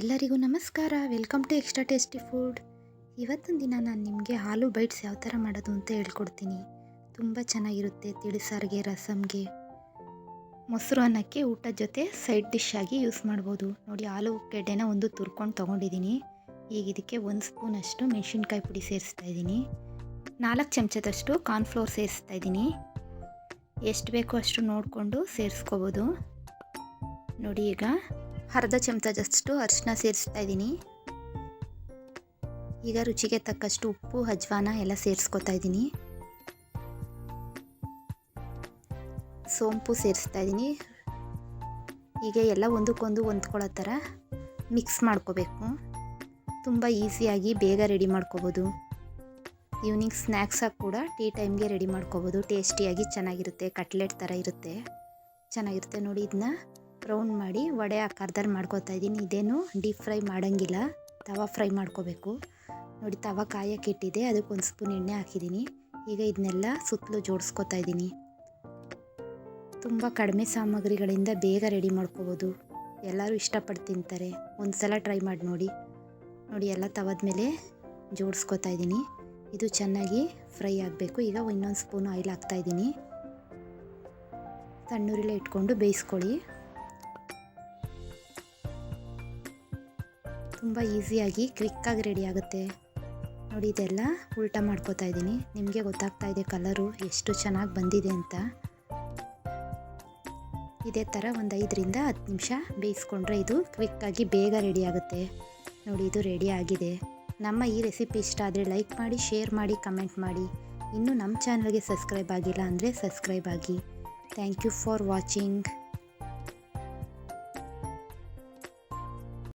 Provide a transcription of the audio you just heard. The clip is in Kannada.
ಎಲ್ಲರಿಗೂ ನಮಸ್ಕಾರ. Welcome to extra tasty food ಇವತ್ತಿನ ದಿನ ನಾನು ನಿಮಗೆ ಆಲೂ ಬೈಟ್ಸ್ ಯಾವ ಥರ ಮಾಡೋದು ಅಂತ ಹೇಳ್ಕೊಡ್ತೀನಿ. ತುಂಬ ಚೆನ್ನಾಗಿರುತ್ತೆ ತಿಳಿಸಾರಿಗೆ ರಸಮ್ಗೆ ಮೊಸರು ಅನ್ನಕ್ಕೆ ಊಟದ ಜೊತೆ ಸೈಡ್ ಡಿಶ್ ಆಗಿ ಯೂಸ್ ಮಾಡ್ಬೋದು. ನೋಡಿ ಆಲೂಗೆಡ್ಡೆನ ಒಂದು ತುರ್ಕೊಂಡು ತೊಗೊಂಡಿದ್ದೀನಿ. ಈಗ ಇದಕ್ಕೆ ಒಂದು ಸ್ಪೂನ್ ಅಷ್ಟು ಮೆಣಸಿನ್ಕಾಯಿ ಪುಡಿ ಸೇರಿಸ್ತಾ ಇದ್ದೀನಿ. ನಾಲ್ಕು ಚಮಚದಷ್ಟು ಕಾರ್ನ್ಫ್ಲೋರ್ ಸೇರಿಸ್ತಾ ಇದ್ದೀನಿ. ಎಷ್ಟು ಬೇಕೋ ಅಷ್ಟು ನೋಡಿಕೊಂಡು ಸೇರಿಸ್ಕೋಬೋದು. ನೋಡಿ, ಈಗ ಅರ್ಧ ಚಮಚದಷ್ಟು ಅರಿಶಿನ ಸೇರಿಸ್ತಾ ಇದ್ದೀನಿ. ಈಗ ರುಚಿಗೆ ತಕ್ಕಷ್ಟು ಉಪ್ಪು, ಅಜ್ವಾನ ಎಲ್ಲ ಸೇರಿಸ್ಕೊತಾ ಇದ್ದೀನಿ. ಸೋಂಪು ಸೇರಿಸ್ತಾ ಇದ್ದೀನಿ. ಹೀಗೆ ಎಲ್ಲ ಒಂದಕ್ಕೊಂದು ಹೊಂದ್ಕೊಳ್ಳೋ ಥರ ಮಿಕ್ಸ್ ಮಾಡ್ಕೋಬೇಕು. ತುಂಬ ಈಸಿಯಾಗಿ ಬೇಗ ರೆಡಿ ಮಾಡ್ಕೋಬೋದು. ಈವ್ನಿಂಗ್ ಸ್ನ್ಯಾಕ್ಸಾಗಿ ಕೂಡ ಟೀ ಟೈಮ್ಗೆ ರೆಡಿ ಮಾಡ್ಕೋಬೋದು. ಟೇಸ್ಟಿಯಾಗಿ ಚೆನ್ನಾಗಿರುತ್ತೆ, ಕಟ್ಲೆಟ್ ಥರ ಇರುತ್ತೆ. ಚೆನ್ನಾಗಿರುತ್ತೆ ನೋಡಿ ಇದನ್ನ ರೌಂಡ್ ಮಾಡಿ ವಡೆ ಆಕಾರದಲ್ಲಿ ಮಾಡ್ಕೊತಾ ಇದ್ದೀನಿ. ಇದೇನು ಡೀಪ್ ಫ್ರೈ ಮಾಡೋಂಗಿಲ್ಲ. ತವಾ ಫ್ರೈ ಮಾಡ್ಕೋಬೇಕು. ನೋಡಿ, ತವ ಕಾಯಕ್ಕೆ ಇಟ್ಟಿದೆ ಅದಕ್ಕೆ ಒಂದು ಸ್ಪೂನ್ ಎಣ್ಣೆ ಹಾಕಿದ್ದೀನಿ. ಈಗ ಇದನ್ನೆಲ್ಲ ಸುತ್ತಲೂ ಜೋಡಿಸ್ಕೊತಾ ಇದ್ದೀನಿ. ತುಂಬ ಕಡಿಮೆ ಸಾಮಗ್ರಿಗಳಿಂದ ಬೇಗ ರೆಡಿ ಮಾಡ್ಕೋಬೋದು. ಎಲ್ಲರೂ ಇಷ್ಟಪಟ್ಟು ತಿಂತಾರೆ. ಒಂದು ಸಲ ಟ್ರೈ ಮಾಡಿ ನೋಡಿ. ನೋಡಿ, ಎಲ್ಲ ತವದ ಮೇಲೆ ಜೋಡಿಸ್ಕೊತಾ ಇದ್ದೀನಿ. ಇದು ಚೆನ್ನಾಗಿ ಫ್ರೈ ಆಗಬೇಕು. ಈಗ ಇನ್ನೊಂದು ಸ್ಪೂನ್ ಆಯಿಲ್ ಹಾಕ್ತಾಯಿದ್ದೀನಿ ತಣ್ಣೂರಿಲೆ ಇಟ್ಕೊಂಡು ಬೇಯಿಸ್ಕೊಳ್ಳಿ. ತುಂಬ ಈಸಿಯಾಗಿ ಕ್ವಿಕ್ಕಾಗಿ ರೆಡಿ ಆಗುತ್ತೆ. ನೋಡಿ, ಇದೆಲ್ಲ ಉಲ್ಟಾ ಮಾಡ್ಕೋತಾ ಇದ್ದೀನಿ. ನಿಮಗೆ ಗೊತ್ತಾಗ್ತಾ ಇದೆ ಕಲರು ಎಷ್ಟು ಚೆನ್ನಾಗಿ ಬಂದಿದೆ ಅಂತ. ಇದೇ ಥರ ಒಂದು ಐದರಿಂದ ಹತ್ತು ನಿಮಿಷ ಬೇಯಿಸ್ಕೊಂಡ್ರೆ ಇದು ಕ್ವಿಕ್ಕಾಗಿ ಬೇಗ ರೆಡಿ ಆಗುತ್ತೆ. ನೋಡಿ, ಇದು ರೆಡಿ ಆಗಿದೆ. ನಮ್ಮ ಈ ರೆಸಿಪಿ ಇಷ್ಟ ಆದರೆ ಲೈಕ್ ಮಾಡಿ, ಶೇರ್ ಮಾಡಿ, ಕಮೆಂಟ್ ಮಾಡಿ. ಇನ್ನೂ ನಮ್ಮ ಚಾನಲ್ಗೆ ಸಬ್ಸ್ಕ್ರೈಬ್ ಆಗಿಲ್ಲ ಅಂದರೆ ಸಬ್ಸ್ಕ್ರೈಬ್ ಆಗಿ. Thank you for watching.